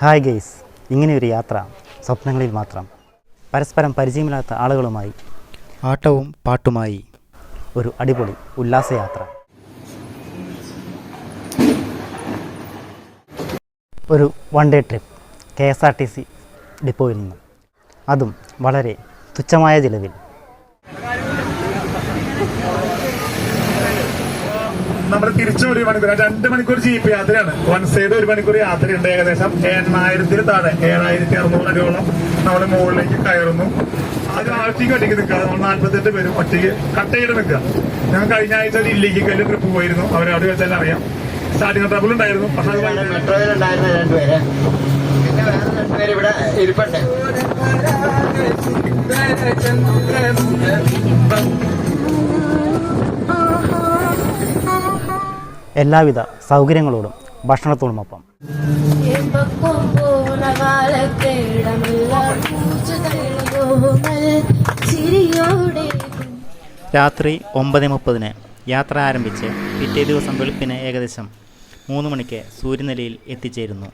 Hi guys ഇങ്ങനെയൊരു യാത്ര സ്വപ്നങ്ങളിൽ മാത്രം. പരസ്പരം പരിചയമില്ലാത്ത ആളുകളുമായി ആട്ടവും പാട്ടുമായി ഒരു അടിപൊളി ഉല്ലാസയാത്ര. ഒരു one day trip K S R T C ഡിപ്പോയിൽ നിന്നും. അതും വളരെ തുച്ഛമായ ചിലവിൽ. നമ്മൾ തിരിച്ചു ഒരു മണിക്കൂർ രണ്ട് മണിക്കൂർ ജീപ്പ് യാത്രയാണ്. വൺ സൈഡ് ഒരു മണിക്കൂർ യാത്രയുണ്ട് ഏകദേശം. എണ്ണായിരത്തിന് താഴെ ഏഴായിരത്തി അറുന്നൂറ് അടിയോളം നമ്മൾ മുകളിലേക്ക് കയറുന്നു. അത് ആഴ്ചയ്ക്ക് ഒറ്റയ്ക്ക് നിൽക്കുക. നമ്മൾ നാല്പത്തെട്ട് പേരും ഒറ്റയ്ക്ക് കട്ട് നിൽക്കുക. ഞാൻ കഴിഞ്ഞ ആഴ്ച ദില്ലിക്ക് കല്ല് ട്രിപ്പ് പോയിരുന്നു. അവരവിടെ വെച്ചാൽ അറിയാം. സ്റ്റാർട്ടിങ് ട്രബിൾ ഉണ്ടായിരുന്നു. പക്ഷെ അത് ഭയങ്കര- മെട്രോയിലുണ്ടായിരുന്ന രണ്ടുപേര് പിന്നെ വേറെ രണ്ടുപേര് ഇവിടെ ഇരിപ്പുണ്ട്. എല്ലാവിധ സൗകര്യങ്ങളോടും ഭക്ഷണത്തോടുമൊപ്പം. രാത്രി ഒമ്പത് മുപ്പതിന് യാത്ര ആരംഭിച്ച് പിറ്റേ ദിവസം വെളുപ്പിന് ഏകദേശം മൂന്ന് മണിക്ക് സൂര്യനിലയിൽ എത്തിച്ചേരുന്നു.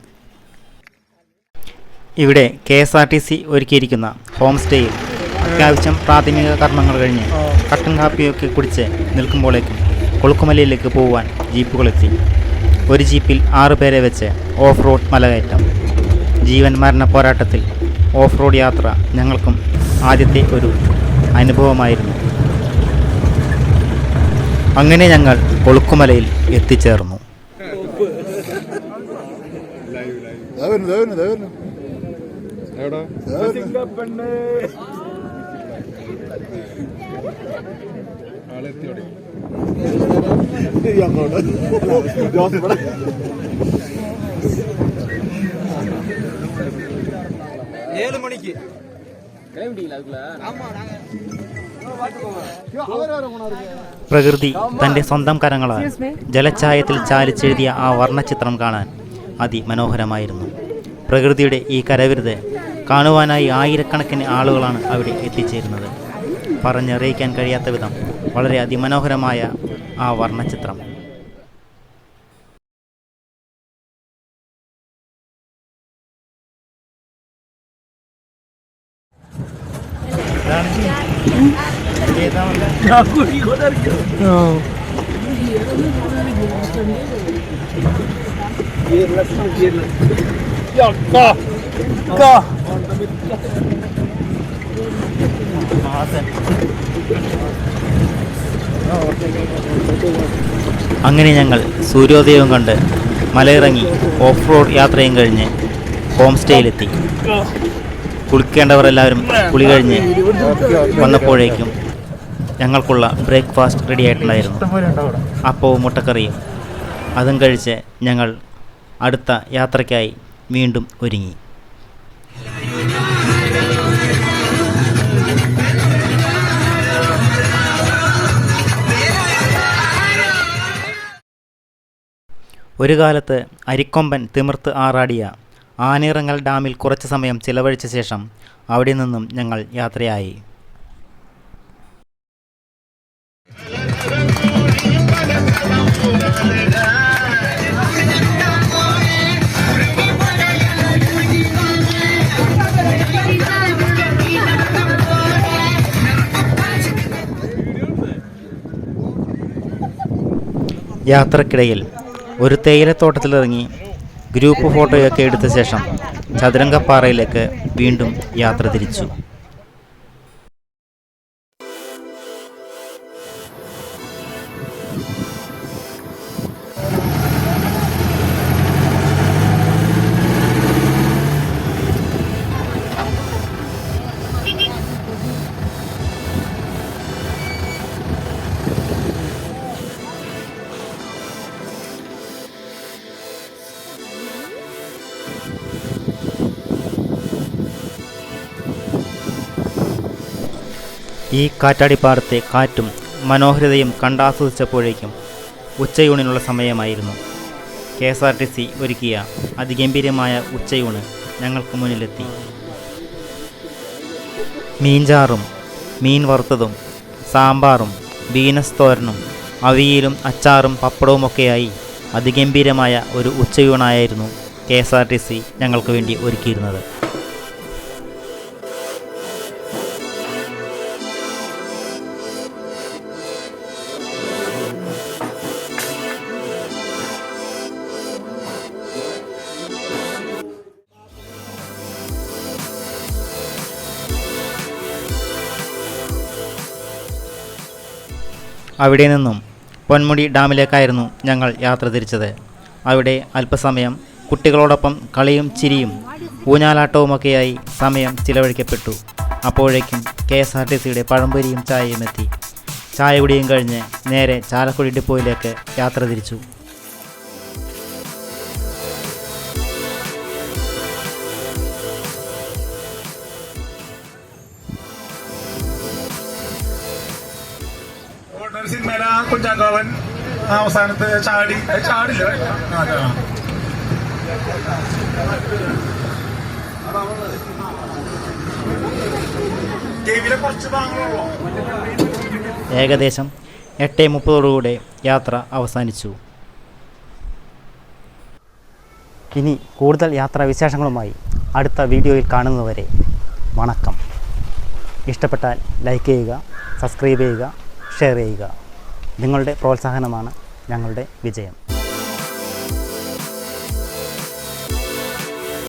ഇവിടെ K S R T C ഒരുക്കിയിരിക്കുന്ന ഹോം സ്റ്റേയിൽ അത്യാവശ്യം പ്രാഥമിക കർമ്മങ്ങൾ കഴിഞ്ഞ് കട്ടൻ കാപ്പിയൊക്കെ കുടിച്ച് നിൽക്കുമ്പോഴേക്കും കൊളുക്കുമലയിലേക്ക് പോകുവാൻ ജീപ്പുകളെത്തി. ഒരു ജീപ്പിൽ ആറു പേരെ വെച്ച് ഓഫ് റോഡ് മലകയറ്റം. ജീവൻ മരണ പോരാട്ടത്തിൽ ഓഫ് റോഡ് യാത്ര ഞങ്ങൾക്കും ആദ്യത്തെ ഒരു അനുഭവമായിരുന്നു. അങ്ങനെ ഞങ്ങൾ കൊളുക്കുമലയിൽ എത്തിച്ചേർന്നു. പ്രകൃതി തന്റെ സ്വന്തം കരങ്ങളാൽ ജലഛായത്തിൽ ചാലിച്ചെഴുതിയ ആ വർണചിത്രം കാണാൻ അതിമനോഹരമായിരുന്നു. പ്രകൃതിയുടെ ഈ കരവിരുത് കാണുവാനായി ആയിരക്കണക്കിന് ആളുകളാണ് അവിടെ എത്തിച്ചേരുന്നത്. പറഞ്ഞറിയിക്കാൻ കഴിയാത്ത വിധം വളരെ അതിമനോഹരമായ ആ വർണചിത്രം. അങ്ങനെ ഞങ്ങൾ സൂര്യോദയവും കണ്ട് മലയിറങ്ങി ഓഫ് റോഡ് യാത്രയും കഴിഞ്ഞ് ഹോം സ്റ്റേയിലെത്തി കുളിക്കേണ്ടവർ എല്ലാവരും കുളി കഴിഞ്ഞ് വന്നപ്പോഴേക്കും ഞങ്ങൾക്കുള്ള ബ്രേക്ക്ഫാസ്റ്റ് റെഡി ആയിട്ടുണ്ടായിരുന്നു അപ്പവും മുട്ടക്കറിയും. അതും കഴിച്ച് ഞങ്ങൾ അടുത്ത യാത്രയ്ക്കായി വീണ്ടും ഒരുങ്ങി. ഒരു കാലത്ത് അരിക്കൊമ്പൻ തിമിർത്ത് ആറാടിയ ആനിറങ്ങൽ ഡാമിൽ കുറച്ച് സമയം ചിലവഴിച്ച ശേഷം അവിടെ നിന്നും ഞങ്ങൾ യാത്രയായി. യാത്രക്കിടയിൽ ഒരു തേയിലത്തോട്ടത്തിലിറങ്ങി ഗ്രൂപ്പ് ഫോട്ടോയൊക്കെ എടുത്ത ശേഷം ചതുരംഗപ്പാറയിലേക്ക് വീണ്ടും യാത്ര തിരിച്ചു. ഈ കാറ്റാടിപ്പാടത്തെ കാറ്റും മനോഹരതയും കണ്ടാസ്വദിച്ചപ്പോഴേക്കും ഉച്ചയൂണിനുള്ള സമയമായിരുന്നു. K S R T C ഒരുക്കിയ അതിഗംഭീരമായ ഉച്ചയൂണ് ഞങ്ങൾക്ക് മുന്നിലെത്തി. മീൻചാറും മീൻ വറുത്തതും സാമ്പാറും ബീനസ് തോരനും അവിയലും അച്ചാറും പപ്പടവുമൊക്കെയായി അതിഗംഭീരമായ ഒരു ഉച്ചയൂണായിരുന്നു K S R T C ഞങ്ങൾക്ക് വേണ്ടി ഒരുക്കിയിരുന്നത്. അവിടെ നിന്നും പൊന്മുടി ഡാമിലേക്കായിരുന്നു ഞങ്ങൾ യാത്ര തിരിച്ചത്. അവിടെ അല്പസമയം കുട്ടികളോടൊപ്പം കളിയും ചിരിയും ഊഞ്ഞാലാട്ടവുമൊക്കെയായി സമയം ചിലവഴിക്കപ്പെട്ടു. അപ്പോഴേക്കും കെ എസ് ആർ ടി സിയുടെ പഴംപൊരിയും ചായയും എത്തി. ചായ കുടിയും കഴിഞ്ഞ് നേരെ ചാലക്കുടി ഡിപ്പോയിലേക്ക് യാത്ര തിരിച്ചു. സിനിമയിലെ ആ കുഞ്ചാക്കോവൻ അവസാനത്ത് ചാടി ചാടില്ല? ഏകദേശം എട്ട് മുപ്പതോടുകൂടെ യാത്ര അവസാനിച്ചു. ഇനി കൂടുതൽ യാത്രാ വിശേഷങ്ങളുമായി അടുത്ത വീഡിയോയിൽ കാണുന്നതുവരെ വണക്കം. ഇഷ്ടപ്പെട്ടാൽ ലൈക്ക് ചെയ്യുക സബ്സ്ക്രൈബ് ചെയ്യുക ഷെയർ ചെയ്യുക. നിങ്ങളുടെ പ്രോത്സാഹനമാണ് ഞങ്ങളുടെ വിജയം.